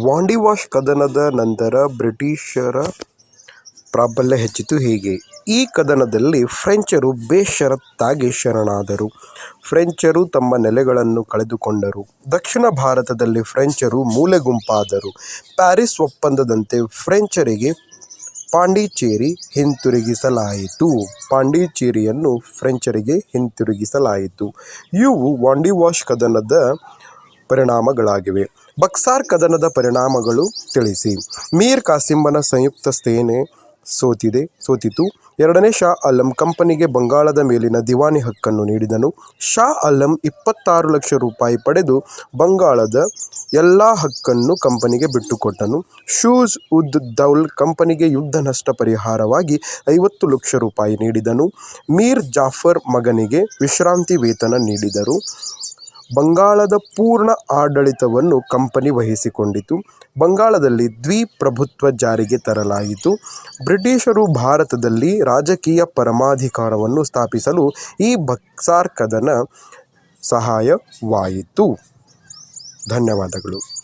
ವಾಂಡಿವಾಶ್ ಕದನದ ನಂತರ ಬ್ರಿಟಿಷರ ಪ್ರಾಬಲ್ಯ ಹೆಚ್ಚಿತು ಹೇಗೆ? ಈ ಕದನದಲ್ಲಿ ಫ್ರೆಂಚರು ಬೇಷರತ್ತಾಗಿ ಶರಣಾದರು. ಫ್ರೆಂಚರು ತಮ್ಮ ನೆಲೆಗಳನ್ನು ಕಳೆದುಕೊಂಡರು. ದಕ್ಷಿಣ ಭಾರತದಲ್ಲಿ ಫ್ರೆಂಚರು ಮೂಲೆಗುಂಪಾದರು. ಪ್ಯಾರಿಸ್ ಒಪ್ಪಂದದಂತೆ ಫ್ರೆಂಚರಿಗೆ ಪಾಂಡಿಚೇರಿ ಹಿಂತಿರುಗಿಸಲಾಯಿತು. ಪಾಂಡಿಚೇರಿಯನ್ನು ಫ್ರೆಂಚರಿಗೆ ಹಿಂತಿರುಗಿಸಲಾಯಿತು. ಇವು ವಾಂಡಿವಾಶ್ ಕದನದ ಪರಿಣಾಮಗಳಾಗಿವೆ. ಬಕ್ಸಾರ್ ಕದನದ ಪರಿಣಾಮಗಳು ತಿಳಿಸಿ. ಮೀರ್ ಕಾಸಿಂಬನ ಸಂಯುಕ್ತ ಸೇನೆ ಸೋತಿದೆ, ಸೋತಿತು. ಎರಡನೇ ಶಾ ಅಲಂ ಕಂಪನಿಗೆ ಬಂಗಾಳದ ಮೇಲಿನ ದಿವಾನಿ ಹಕ್ಕನ್ನು ನೀಡಿದನು. ಶಾ ಅಲಂ ಇಪ್ಪತ್ತಾರು ಲಕ್ಷ ರೂಪಾಯಿ ಪಡೆದು ಬಂಗಾಳದ ಎಲ್ಲ ಹಕ್ಕನ್ನು ಕಂಪನಿಗೆ ಬಿಟ್ಟುಕೊಟ್ಟನು. ಶೂಸ್ ಉದ್ ದೌಲ್ ಕಂಪನಿಗೆ ಯುದ್ಧ ನಷ್ಟ ಪರಿಹಾರವಾಗಿ ಐವತ್ತು ಲಕ್ಷ ರೂಪಾಯಿ ನೀಡಿದನು. ಮೀರ್ ಜಾಫರ್ ಮಗನಿಗೆ ವಿಶ್ರಾಂತಿ ವೇತನ ನೀಡಿದರು. ಬಂಗಾಳದ ಪೂರ್ಣ ಆಡಳಿತವನ್ನು ಕಂಪನಿ ವಹಿಸಿಕೊಂಡಿತು. ಬಂಗಾಳದಲ್ಲಿ ದ್ವಿಪ್ರಭುತ್ವ ಜಾರಿಗೆ ತರಲಾಯಿತು. ಬ್ರಿಟಿಷರು ಭಾರತದಲ್ಲಿ ರಾಜಕೀಯ ಪರಮಾಧಿಕಾರವನ್ನು ಸ್ಥಾಪಿಸಲು ಈ ಬಕ್ಸಾರ್ ಕದನ ಸಹಾಯವಾಯಿತು. ಧನ್ಯವಾದಗಳು.